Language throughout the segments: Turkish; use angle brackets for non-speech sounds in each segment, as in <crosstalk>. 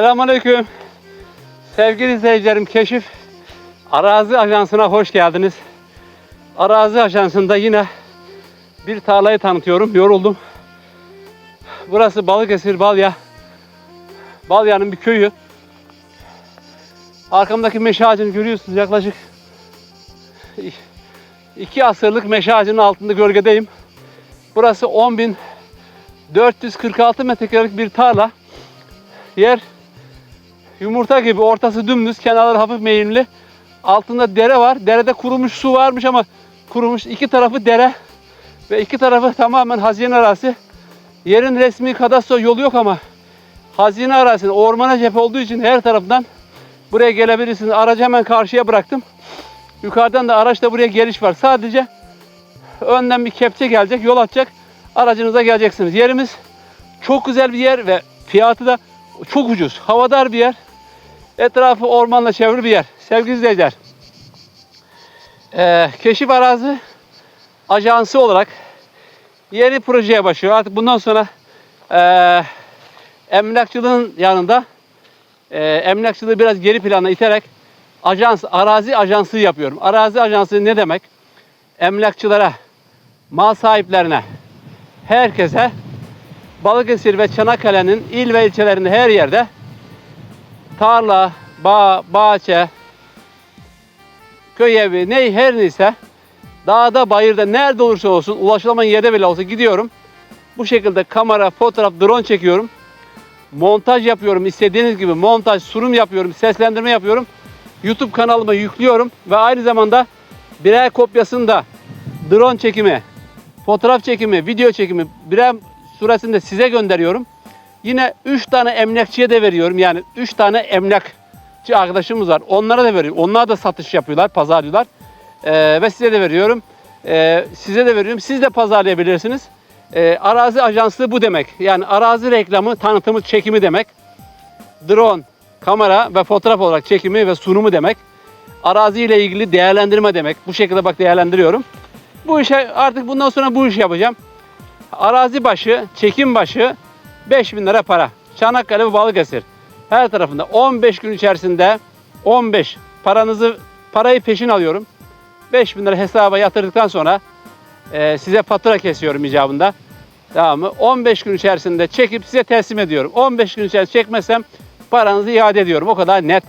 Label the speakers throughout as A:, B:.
A: Selamünaleyküm. Sevgili izleyicilerim, Keşif Arazi Ajansı'na hoş geldiniz. Arazi Ajansı'nda yine bir tarlayı tanıtıyorum. Yoruldum. Burası Balıkesir Balya. Balya'nın bir köyü. Arkamdaki meşe ağacını görüyorsunuz yaklaşık iki asırlık meşe ağacının altında gölgedeyim. Burası 10.446 metrekarelik bir tarla. Yer yumurta gibi ortası dümdüz, kenarları hafif meyilli. Altında dere var. Derede kurumuş su varmış ama kurumuş. iki tarafı dere ve iki tarafı tamamen hazine arası. Yerin resmi kadastro yolu yok ama hazine arasında ormana cephe olduğu için her taraftan buraya gelebilirsiniz. Aracı hemen karşıya bıraktım. Yukarıdan da araçla buraya geliş var. Sadece önden bir kepçe gelecek, yol açacak. Aracınıza geleceksiniz. Yerimiz çok güzel bir yer ve fiyatı da çok ucuz. Havadar bir yer. Etrafı ormanla çevrili bir yer. Sevgili izleyiciler. Ee, Keşif Arazi Ajansı olarak yeni projeye başlıyor. Artık bundan sonra ee, emlakçılığın yanında ee, emlakçılığı biraz geri plana iterek ajans, arazi ajansı yapıyorum. Arazi ajansı ne demek? Emlakçılara, mal sahiplerine, herkese Balıkesir ve Çanakkale'nin il ve ilçelerinde her yerde tarla, bağ, bahçe, köy evi, ne her neyse dağda, bayırda nerede olursa olsun ulaşılamayan yerde bile olsa gidiyorum. Bu şekilde kamera, fotoğraf, drone çekiyorum. Montaj yapıyorum. istediğiniz gibi montaj, sunum yapıyorum, seslendirme yapıyorum. YouTube kanalıma yüklüyorum ve aynı zamanda birer kopyasını da drone çekimi, fotoğraf çekimi, video çekimi birer suresinde size gönderiyorum. Yine 3 tane emlakçıya da veriyorum. Yani 3 tane emlakçı arkadaşımız var. Onlara da veriyorum. Onlar da satış yapıyorlar, pazarlıyorlar. Ee, ve size de veriyorum. Ee, size de veriyorum. Siz de pazarlayabilirsiniz. Ee, arazi ajanslığı bu demek. Yani arazi reklamı, tanıtımı, çekimi demek. Drone, kamera ve fotoğraf olarak çekimi ve sunumu demek. Arazi ile ilgili değerlendirme demek. Bu şekilde bak değerlendiriyorum. Bu işe artık bundan sonra bu işi yapacağım. Arazi başı, çekim başı 5000 lira para. Çanakkale ve Balıkesir. Her tarafında 15 gün içerisinde 15 paranızı parayı peşin alıyorum. 5000 lira hesaba yatırdıktan sonra e, size fatura kesiyorum icabında. Tamam mı? 15 gün içerisinde çekip size teslim ediyorum. 15 gün içerisinde çekmezsem paranızı iade ediyorum. O kadar net.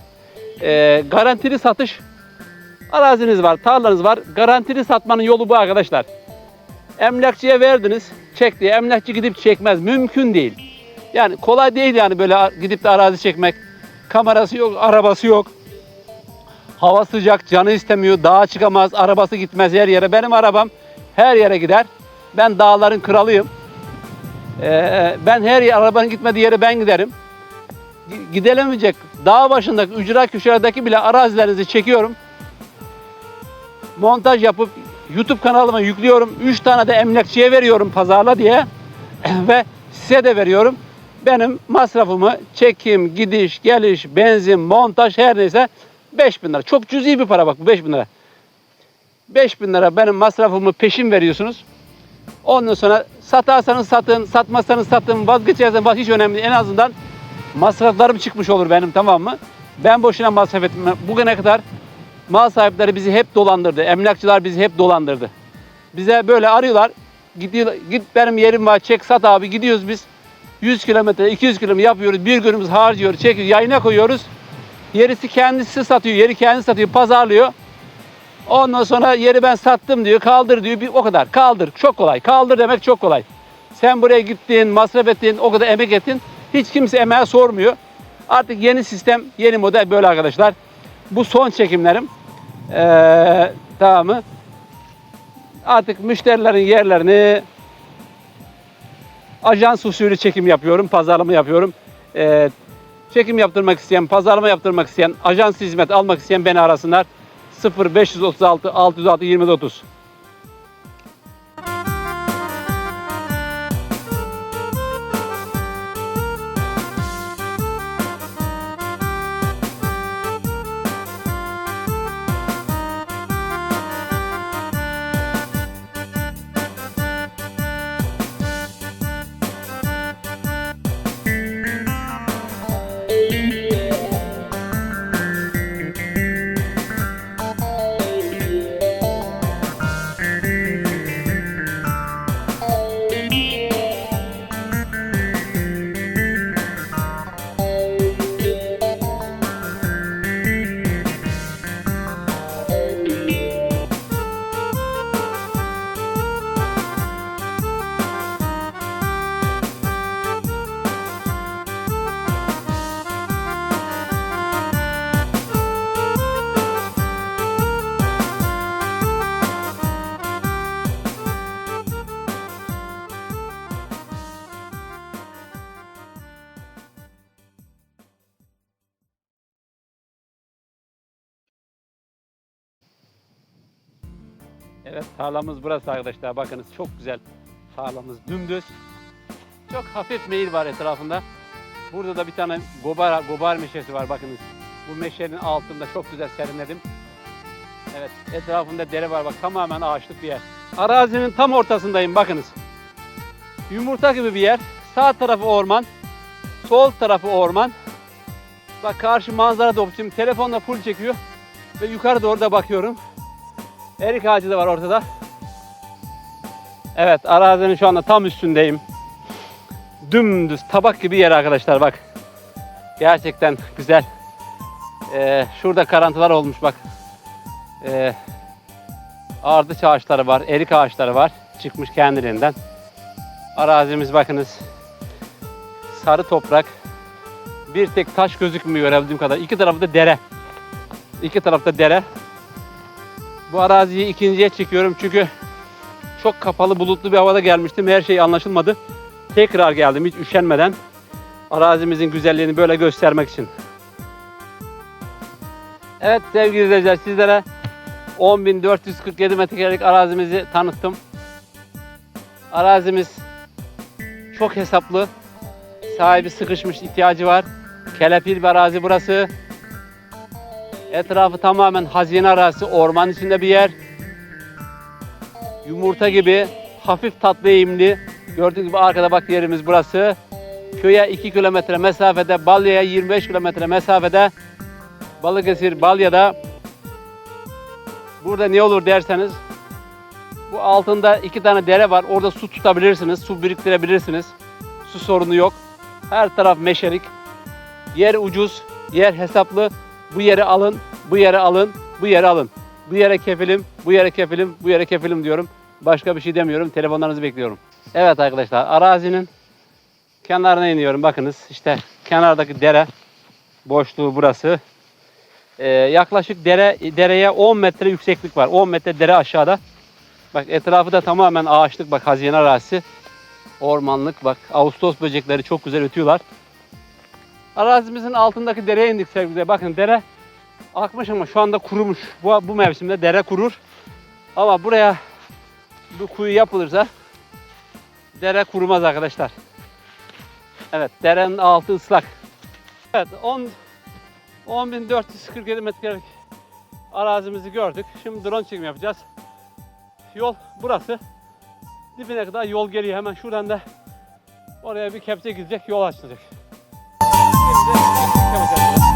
A: E, garantili satış araziniz var, tarlanız var. Garantili satmanın yolu bu arkadaşlar. Emlakçıya verdiniz, çekti. Emlakçı gidip çekmez. Mümkün değil. Yani kolay değil yani böyle gidip de arazi çekmek. Kamerası yok, arabası yok. Hava sıcak, canı istemiyor, dağa çıkamaz, arabası gitmez her yere. Benim arabam her yere gider. Ben dağların kralıyım. Ee, ben her yer, arabanın gitmediği yere ben giderim. Gi- Gidilemeyecek dağ başındaki, ücra köşelerdeki bile arazilerinizi çekiyorum. Montaj yapıp YouTube kanalıma yüklüyorum. 3 tane de emlakçıya veriyorum pazarla diye. <clears throat> Ve size de veriyorum. Benim masrafımı çekim, gidiş, geliş, benzin, montaj her neyse 5000 lira. Çok cüzi bir para bak bu 5000 lira. 5000 lira benim masrafımı peşin veriyorsunuz. Ondan sonra satarsanız satın, satmazsanız satın, vazgeçerseniz vaz hiç önemli değil. En azından masraflarım çıkmış olur benim tamam mı? Ben boşuna masraf ettim. Bugüne kadar mal sahipleri bizi hep dolandırdı. Emlakçılar bizi hep dolandırdı. Bize böyle arıyorlar. Gidiyor, git benim yerim var çek sat abi gidiyoruz biz. 100 kilometre 200 kilometre yapıyoruz. Bir günümüz harcıyoruz çekiyoruz yayına koyuyoruz. Yerisi kendisi satıyor. Yeri kendisi satıyor pazarlıyor. Ondan sonra yeri ben sattım diyor. Kaldır diyor. Bir, o kadar. Kaldır. Çok kolay. Kaldır demek çok kolay. Sen buraya gittin, masraf ettin, o kadar emek ettin. Hiç kimse emeğe sormuyor. Artık yeni sistem, yeni model böyle arkadaşlar. Bu son çekimlerim. Ee, tamam mı? Artık müşterilerin yerlerini ajans usulü çekim yapıyorum, pazarlama yapıyorum. Ee, çekim yaptırmak isteyen, pazarlama yaptırmak isteyen, ajans hizmet almak isteyen beni arasınlar. 0536 606 2030. Evet tarlamız burası arkadaşlar. Bakınız çok güzel. Tarlamız dümdüz. Çok hafif meyil var etrafında. Burada da bir tane gobar, gobar meşesi var bakınız. Bu meşenin altında çok güzel serinledim. Evet etrafında dere var bak tamamen ağaçlık bir yer. Arazinin tam ortasındayım bakınız. Yumurta gibi bir yer. Sağ tarafı orman. Sol tarafı orman. Bak karşı manzara da şimdi telefonla full çekiyor. Ve yukarı doğru da bakıyorum. Erik ağacı da var ortada. Evet arazinin şu anda tam üstündeyim. Dümdüz tabak gibi yer arkadaşlar bak. Gerçekten güzel. Ee, şurada karantılar olmuş bak. Ee, ardıç ağaçları var, erik ağaçları var. Çıkmış kendiliğinden. Arazimiz bakınız. Sarı toprak. Bir tek taş gözükmüyor görebildiğim kadar. İki tarafı da dere. İki tarafta dere. Bu araziyi ikinciye çekiyorum çünkü çok kapalı bulutlu bir havada gelmiştim. Her şey anlaşılmadı. Tekrar geldim hiç üşenmeden. Arazimizin güzelliğini böyle göstermek için. Evet sevgili izleyiciler sizlere 10.447 metrekarelik arazimizi tanıttım. Arazimiz çok hesaplı. Sahibi sıkışmış ihtiyacı var. Kelepir bir arazi burası. Etrafı tamamen hazine arazisi, orman içinde bir yer. Yumurta gibi hafif tatlı eğimli. Gördüğünüz gibi arkada bak yerimiz burası. Köye 2 kilometre mesafede, Balya'ya 25 kilometre mesafede. Balıkesir, Balya'da. Burada ne olur derseniz bu altında iki tane dere var. Orada su tutabilirsiniz, su biriktirebilirsiniz. Su sorunu yok. Her taraf meşelik. Yer ucuz, yer hesaplı. Bu yeri alın, bu yere alın, bu yere alın. Bu yere kefilim, bu yere kefilim, bu yere kefilim diyorum. Başka bir şey demiyorum. Telefonlarınızı bekliyorum. Evet arkadaşlar arazinin kenarına iniyorum. Bakınız işte kenardaki dere boşluğu burası. Ee, yaklaşık dere dereye 10 metre yükseklik var. 10 metre dere aşağıda. Bak etrafı da tamamen ağaçlık. Bak hazine arazisi. Ormanlık. Bak Ağustos böcekleri çok güzel ötüyorlar. Arazimizin altındaki dereye indik sevgili. Bakın dere akmış ama şu anda kurumuş. Bu, bu mevsimde dere kurur. Ama buraya bu kuyu yapılırsa dere kurumaz arkadaşlar. Evet derenin altı ıslak. Evet 10 10.447 metrelik arazimizi gördük. Şimdi drone çekim yapacağız. Yol burası. Dibine kadar yol geliyor. Hemen şuradan da oraya bir kepçe gidecek, yol açılacak. Şimdi yapacağız.